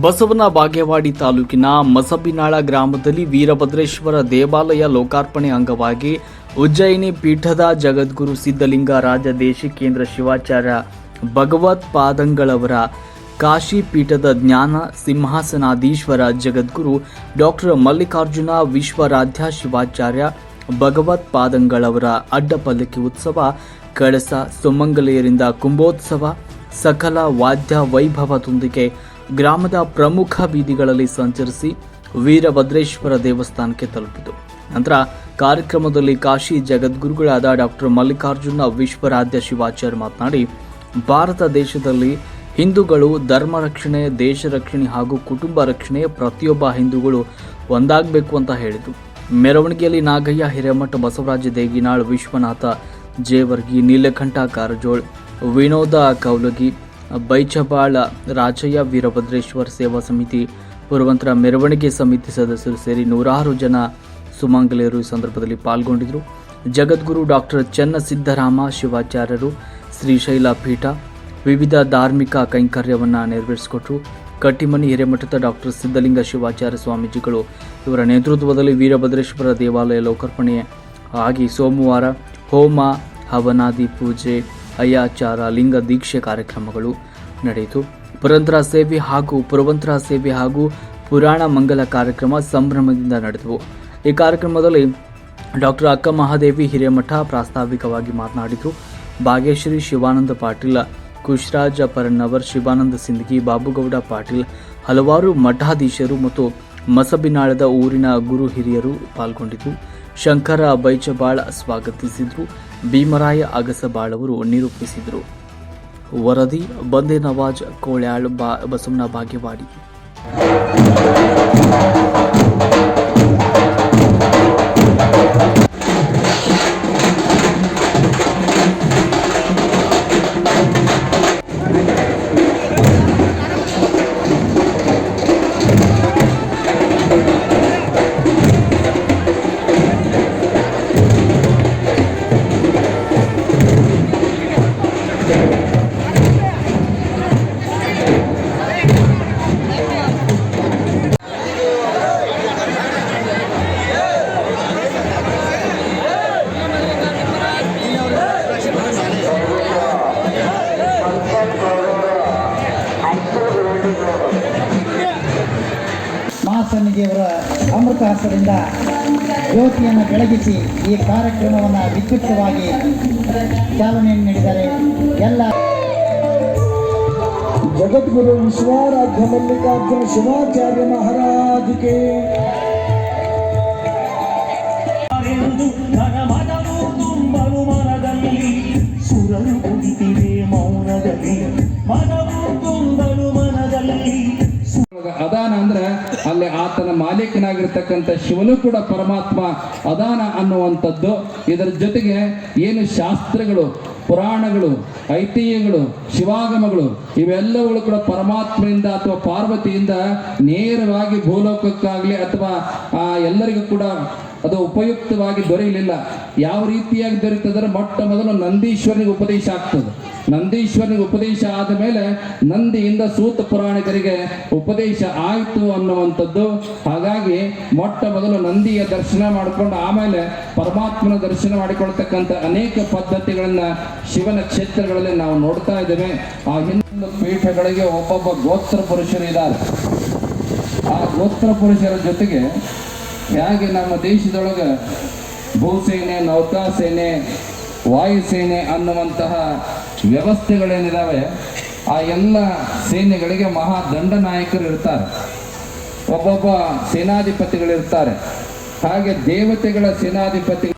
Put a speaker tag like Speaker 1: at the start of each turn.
Speaker 1: ಬಸವನ ಬಾಗೇವಾಡಿ ತಾಲೂಕಿನ ಮಸಬಿನಾಳ ಗ್ರಾಮದಲ್ಲಿ ವೀರಭದ್ರೇಶ್ವರ ದೇವಾಲಯ ಲೋಕಾರ್ಪಣೆ ಅಂಗವಾಗಿ ಉಜ್ಜಯಿನಿ ಪೀಠದ ಜಗದ್ಗುರು ಸಿದ್ಧಲಿಂಗರಾಜ ದೇಶಿಕೇಂದ್ರ ಶಿವಾಚಾರ್ಯ ಭಗವತ್ ಪಾದಂಗಳವರ ಕಾಶಿ ಪೀಠದ ಜ್ಞಾನ ಸಿಂಹಾಸನಾಧೀಶ್ವರ ಜಗದ್ಗುರು ಡಾಕ್ಟರ್ ಮಲ್ಲಿಕಾರ್ಜುನ ವಿಶ್ವರಾಧ್ಯ ಶಿವಾಚಾರ್ಯ ಭಗವತ್ ಪಾದಂಗಳವರ ಅಡ್ಡಪಲ್ಲಕ್ಕಿ ಉತ್ಸವ, ಕಳಸ, ಸುಮಂಗಲೆಯರಿಂದ ಕುಂಭೋತ್ಸವ, ಸಕಲ ವಾದ್ಯ ವೈಭವದೊಂದಿಗೆ ಗ್ರಾಮದ ಪ್ರಮುಖ ಬೀದಿಗಳಲ್ಲಿ ಸಂಚರಿಸಿ ವೀರಭದ್ರೇಶ್ವರ ದೇವಸ್ಥಾನಕ್ಕೆ ತಲುಪಿತು. ನಂತರ ಕಾರ್ಯಕ್ರಮದಲ್ಲಿ ಕಾಶಿ ಜಗದ್ಗುರುಗಳಾದ ಡಾಕ್ಟರ್ ಮಲ್ಲಿಕಾರ್ಜುನ ವಿಶ್ವರಾಧ್ಯ ಶಿವಾಚಾರ್ಯ ಮಾತನಾಡಿ, ಭಾರತ ದೇಶದಲ್ಲಿ ಹಿಂದೂಗಳು ಧರ್ಮ ರಕ್ಷಣೆ, ದೇಶ ರಕ್ಷಣೆ ಹಾಗೂ ಕುಟುಂಬ ರಕ್ಷಣೆ ಪ್ರತಿಯೊಬ್ಬ ಹಿಂದೂಗಳು ಒಂದಾಗಬೇಕು ಅಂತ ಹೇಳಿದರು ಮೆರವಣಿಗೆಯಲ್ಲಿ ನಾಗಯ್ಯ, ಹಿರೇಮಠ, ಬಸವರಾಜ ದೇಗಿನಾಳ್, ವಿಶ್ವನಾಥ, ಜೇವರ್ಗಿ, ನೀಲಕಂಠ, ಕಾರಜೋಳ್, ವಿನೋದ ಕೌಲಗಿ ಬೈಚಬಾಳ ರಾಜಯ್ಯ ವೀರಭದ್ರೇಶ್ವರ ಸೇವಾ ಸಮಿತಿ, ಪುರವಂತರ ಮೆರವಣಿಗೆ ಸಮಿತಿ ಸದಸ್ಯರು ಸೇರಿ ನೂರಾರು ಜನ ಸುಮಂಗಲೆಯರು ಈ ಸಂದರ್ಭದಲ್ಲಿ ಪಾಲ್ಗೊಂಡಿದ್ದರು ಜಗದ್ಗುರು ಡಾಕ್ಟರ್ ಚನ್ನಸಿದ್ದರಾಮ ಶಿವಾಚಾರ್ಯರು ಶ್ರೀಶೈಲ ಪೀಠ ವಿವಿಧ ಧಾರ್ಮಿಕ ಕೈಂಕರ್ಯವನ್ನು ನೆರವೇರಿಸಿಕೊಟ್ರು. ಕಟ್ಟಿಮನಿ ಹಿರೇಮಠದ ಡಾಕ್ಟರ್ ಸಿದ್ದಲಿಂಗ ಶಿವಾಚಾರ್ಯ ಸ್ವಾಮೀಜಿಗಳು ಇವರ ನೇತೃತ್ವದಲ್ಲಿ ವೀರಭದ್ರೇಶ್ವರ ದೇವಾಲಯ ಲೋಕಾರ್ಪಣೆ ಆಗಿ ಸೋಮವಾರ ಹೋಮ, ಹವನಾದಿ ಪೂಜೆ ಅಯ್ಯಾಚಾರ ಲಿಂಗ ದೀಕ್ಷೆ ಕಾರ್ಯಕ್ರಮಗಳು ನಡೆಯಿತು. ಪುರಂದ್ರ ಸೇವೆ ಹಾಗೂ ಪುರವಂತರ ಸೇವೆ ಹಾಗೂ ಪುರಾಣ ಮಂಗಲ ಕಾರ್ಯಕ್ರಮ ಸಂಭ್ರಮದಿಂದ ನಡೆದವು. ಈ ಕಾರ್ಯಕ್ರಮದಲ್ಲಿ ಡಾಕ್ಟರ್ ಅಕ್ಕ ಮಹಾದೇವಿ ಹಿರೇಮಠ ಪ್ರಾಸ್ತಾವಿಕವಾಗಿ ಮಾತನಾಡಿದರು ಭಾಗ್ಯಶ್ರೀ ಶಿವಾನಂದ ಪಾಟೀಲ್, ಕುಶ್ರಾಜ ಪರಣ್ಣವರ್ ಶಿವಾನಂದ ಸಿಂದಗಿ, ಬಾಬುಗೌಡ ಪಾಟೀಲ್, ಹಲವಾರು ಮಠಾಧೀಶರು ಮತ್ತು ಮಸಬಿನಾಳದ ಊರಿನ ಗುರು ಹಿರಿಯರು ಪಾಲ್ಗೊಂಡಿದ್ದರು ಶಂಕರ ಬೈಜಬಾಳ ಸ್ವಾಗತಿಸಿದರು ಭೀಮರಾಯ ಅಗಸಬಾಳ್ ಅವರು ನಿರೂಪಿಸಿದರು. ವರದಿ ಬಂದೆ ನವಾಜ್ ಕೋಳ್ಯಾಳ್ ಬಾ ಬಸವನ ಬಾಗೇವಾಡಿ.
Speaker 2: ಮಹಾಸನ್ನಿಧಿಯವರ ಅಮೃತ ಹಸ್ತದಿಂದ ಜ್ಯೋತಿಯನ್ನು ಬೆಳಗಿಸಿ ಈ ಕಾರ್ಯಕ್ರಮವನ್ನು ವಿದ್ಯುಕ್ತವಾಗಿ ಚಾಲನೆಯನ್ನು ನೀಡಿದ್ದಾರೆ. ಎಲ್ಲ
Speaker 3: ಜಗದ್ಗುರು ವಿಶ್ವಾರಾಧ್ಯ ಮಲ್ಲಿಕಾರ್ಜುನ ಶಿವಾಚಾರ್ಯ ಮಹಾರಾಜ್ ಕೆ.
Speaker 4: ಮಾಲೀಕನಾಗಿರ್ತಕ್ಕಂಥ ಶಿವನು ಕೂಡ ಪರಮಾತ್ಮ ಅದಾನ ಅನ್ನುವಂಥದ್ದು. ಇದರ ಜೊತೆಗೆ ಏನು ಶಾಸ್ತ್ರಗಳು, ಪುರಾಣಗಳು, ಐತಿಹ್ಯಗಳು, ಶಿವಾಗಮಗಳು, ಇವೆಲ್ಲವುಗಳು ಕೂಡ ಪರಮಾತ್ಮೆಯಿಂದ ಅಥವಾ ಪಾರ್ವತಿಯಿಂದ ನೇರವಾಗಿ ಭೂಲೋಕಕ್ಕಾಗಲಿ ಅಥವಾ ಎಲ್ಲರಿಗೂ ಕೂಡ ಅದು ಉಪಯುಕ್ತವಾಗಿ ದೊರೆಯಲಿಲ್ಲ. ಯಾವ ರೀತಿಯಾಗಿ ದೊರೆತಂದ್ರೆ ಮೊಟ್ಟ ಮೊದಲು ನಂದೀಶ್ವರನಿಗೆ ಉಪದೇಶ ಆಗ್ತದೆ. ನಂದೀಶ್ವರನಿಗೆ ಉಪದೇಶ ಆದ ಮೇಲೆ ನಂದಿಯಿಂದ ಸೂತ ಪುರಾಣಿಕರಿಗೆ ಉಪದೇಶ ಆಯಿತು ಅನ್ನುವಂಥದ್ದು. ಹಾಗಾಗಿ ಮೊಟ್ಟ ಮೊದಲು ನಂದಿಯ ದರ್ಶನ ಮಾಡಿಕೊಂಡು ಆಮೇಲೆ ಪರಮಾತ್ಮನ ದರ್ಶನ ಮಾಡಿಕೊಳ್ತಕ್ಕಂಥ ಅನೇಕ ಪದ್ಧತಿಗಳನ್ನ ಶಿವನ ಕ್ಷೇತ್ರಗಳಲ್ಲಿ ನಾವು ನೋಡ್ತಾ ಇದ್ದೇವೆ. ಆ ಹಿಂದಿನ ಪೀಠಗಳಿಗೆ ಒಬ್ಬೊಬ್ಬ ಗೋತ್ರ ಪುರುಷರು ಇದ್ದಾರೆ. ಆ ಗೋತ್ರ ಪುರುಷರ ಜೊತೆಗೆ ಹೇಗೆ ನಮ್ಮ ದೇಶದೊಳಗೆ ಭೂಸೇನೆ, ನೌಕಾಸೇನೆ, ವಾಯುಸೇನೆ ಅನ್ನುವಂತಹ ವ್ಯವಸ್ಥೆಗಳೇನಿದಾವೆ, ಆ ಎಲ್ಲ ಸೇನೆಗಳಿಗೆ ಮಹಾ ದಂಡನಾಯಕರು ಇರ್ತಾರೆ. ಒಬ್ಬೊಬ್ಬ ಸೇನಾಧಿಪತಿಗಳಿರ್ತಾರೆ. ಹಾಗೆ ದೇವತೆಗಳ ಸೇನಾಧಿಪತಿ